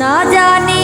না জানি